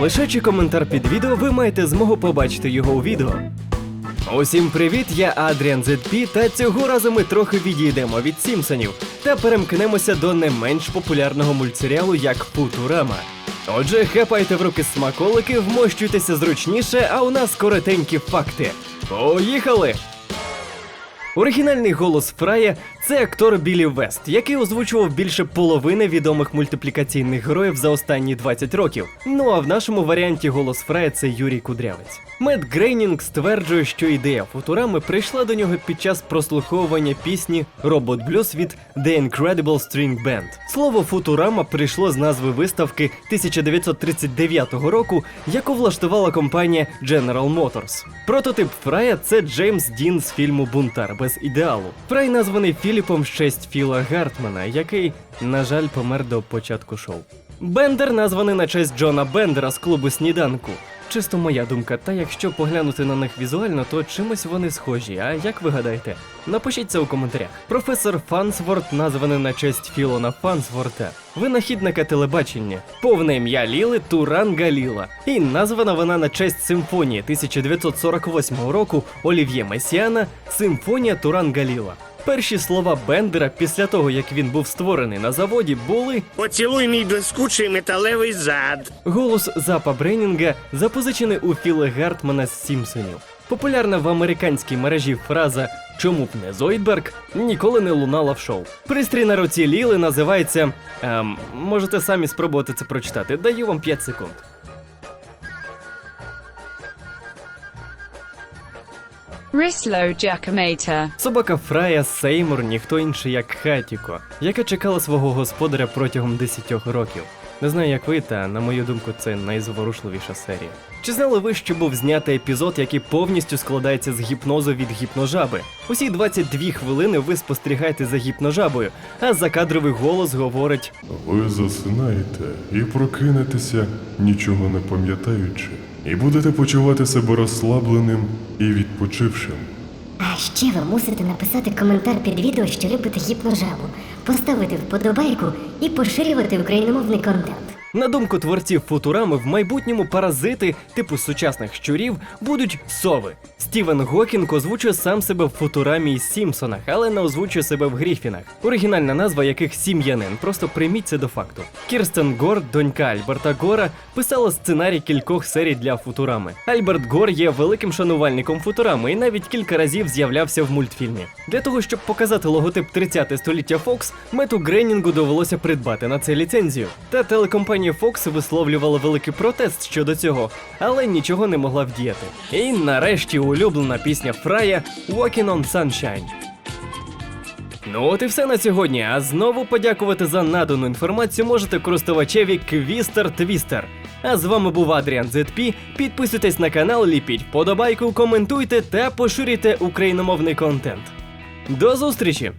Лишаючи коментар під відео, ви маєте змогу побачити його у відео. Усім привіт, я Адріан ZP, та цього разу ми трохи відійдемо від Сімпсонів та перемкнемося до не менш популярного мультсеріалу як Футурама. Отже, хапайте в руки смаколики, вмощуйтеся зручніше, а у нас коротенькі факти. Поїхали! Оригінальний голос Фрая це актор Білі Вест, який озвучував більше половини відомих мультиплікаційних героїв за останні 20 років. Ну а в нашому варіанті голос Фрая це Юрій Кудрявець. Мед Грейнінг стверджує, що ідея Футурами прийшла до нього під час прослуховування пісні Робот Блюз від The Incredible String Band. Слово Футурама прийшло з назви виставки 1939 року, яку влаштувала компанія General Motors. Прототип Фрая це Джеймс Дін з фільму Бунтар без ідеалу. Фрай названий Філіпом честь Філа Гартмана, який, на жаль, помер до початку шоу. Бендер названий на честь Джона Бендера з клубу сніданку. Чисто моя думка, та якщо поглянути на них візуально, то чимось вони схожі. А як ви гадаєте? Напишіть це у коментарях. Професор Фансворт названий на честь Філона Фансворта, винахідника телебачення. Повне ім'я Ліли Туран Галіла. І названа вона на честь симфонії 1948 року Олів'є Месіана Симфонія Туран Галіла. Перші слова Бендера після того, як він був створений на заводі, були Поцілуй мій блискучий металевий зад. Голос Запа Бреннінга запозичений у Філа Гартмана з Сімпсонів. Популярна в американській мережі фраза Чому б не Зойдберг ніколи не лунала в шоу. Пристрій на руці Ліли називається. Ем, можете самі спробувати це прочитати. Даю вам 5 секунд. Rislo Giacometer. Собака Фрая Сеймур ніхто інший як Хатіко, яка чекала свого господаря протягом 10 років. Не знаю, як ви, та на мою думку, це найзворушливіша серія. Чи знали ви, що був знятий епізод, який повністю складається з гіпнозу від гіпножаби? Усі 22 хвилини ви спостерігаєте за гіпножабою, а закадровий голос говорить: Ви засинаєте і прокинетеся, нічого не пам'ятаючи, і будете почувати себе розслабленим і відпочившим. А ще ви мусите написати коментар під відео, що любите гіпножабу, поставити вподобайку і поширювати україномовний контент. На думку творців Футурами, в майбутньому паразити, типу сучасних щурів, будуть сови. Стівен Гокінг озвучує сам себе в Футурамі і Сімпсонах, але не озвучує себе в Гріфінах, оригінальна назва яких сім'янин. Просто прийміть це до факту. Кірстен Гор, донька Альберта Гора, писала сценарій кількох серій для Футурами. Альберт Гор є великим шанувальником Футурами і навіть кілька разів з'являвся в мультфільмі. Для того, щоб показати логотип 30 століття Fox, Мету Грейнінгу довелося придбати на це ліцензію. Та телекомпанія Fox висловлювала великий протест щодо цього, але нічого не могла вдіяти. І нарешті улюблена пісня Фрая Walking on Sunshine. Ну от і все на сьогодні. А знову подякувати за надану інформацію можете користувачеві Квістер Твістер. А з вами був Адріан ZP. Підписуйтесь на канал, ліпіть вподобайку, коментуйте та поширюйте україномовний контент. До зустрічі!